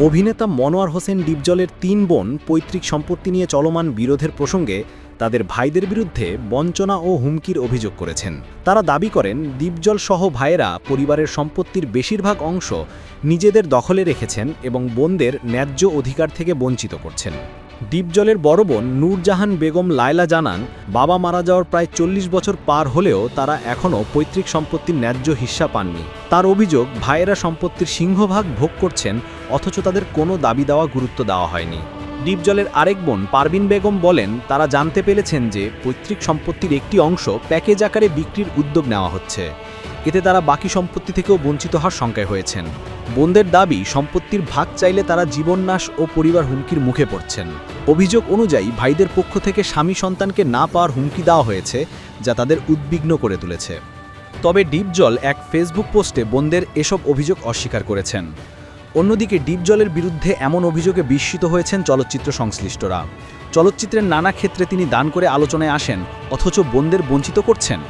অভিনেতা মনোয়ার হোসেন ডিপজলের তিন বোন পৈতৃক সম্পত্তি নিয়ে চলমান বিরোধের প্রসঙ্গে তাদের ভাইদের বিরুদ্ধে বঞ্চনা ও হুমকির অভিযোগ করেছেন। তারা দাবি করেন দ্বীপজল সহ ভাইয়েরা পরিবারের সম্পত্তির বেশিরভাগ অংশ নিজেদের দখলে রেখেছেন এবং বোনদের ন্যায্য অধিকার থেকে বঞ্চিত করছেন। ডিপজলের বড় বোন নূরজাহান বেগম লায়লা জানান, বাবা মারা যাওয়ার প্রায় চল্লিশ বছর পার হলেও তারা এখনও পৈতৃক সম্পত্তির ন্যায্য হিস্সা পাননি। তার অভিযোগ, ভাইয়েরা সম্পত্তির সিংহভাগ ভোগ করছেন, অথচ তাদের কোনো দাবি দেওয়া গুরুত্ব দেওয়া হয়নি। ডিপজলের আরেক বোন পারবিন বেগম বলেন, তারা জানতে পেরেছেন যে পৈতৃক সম্পত্তির একটি অংশ প্যাকেজ আকারে বিক্রির উদ্যোগ নেওয়া হচ্ছে। এতে তারা বাকি সম্পত্তি থেকেও বঞ্চিত হওয়ার শঙ্কায় হয়েছেন। বোনদের দাবি, সম্পত্তির ভাগ চাইলে তারা জীবননাশ ও পরিবার হুমকির মুখে পড়ছেন। অভিযোগ অনুযায়ী ভাইদের পক্ষ থেকে স্বামী সন্তানকে না পাওয়ার হুমকি দেওয়া হয়েছে, যা তাদের উদ্বিগ্ন করে তুলেছে। তবে ডিপজল এক ফেসবুক পোস্টে বোনদের এসব অভিযোগ অস্বীকার করেছেন। অন্যদিকে ডিপজলের বিরুদ্ধে এমন অভিযোগে বিস্মিত হয়েছেন চলচ্চিত্র সংশ্লিষ্টরা। চলচ্চিত্রের নানা ক্ষেত্রে তিনি দান করে আলোচনায় আসেন, অথচ বোনদের বঞ্চিত করছেন।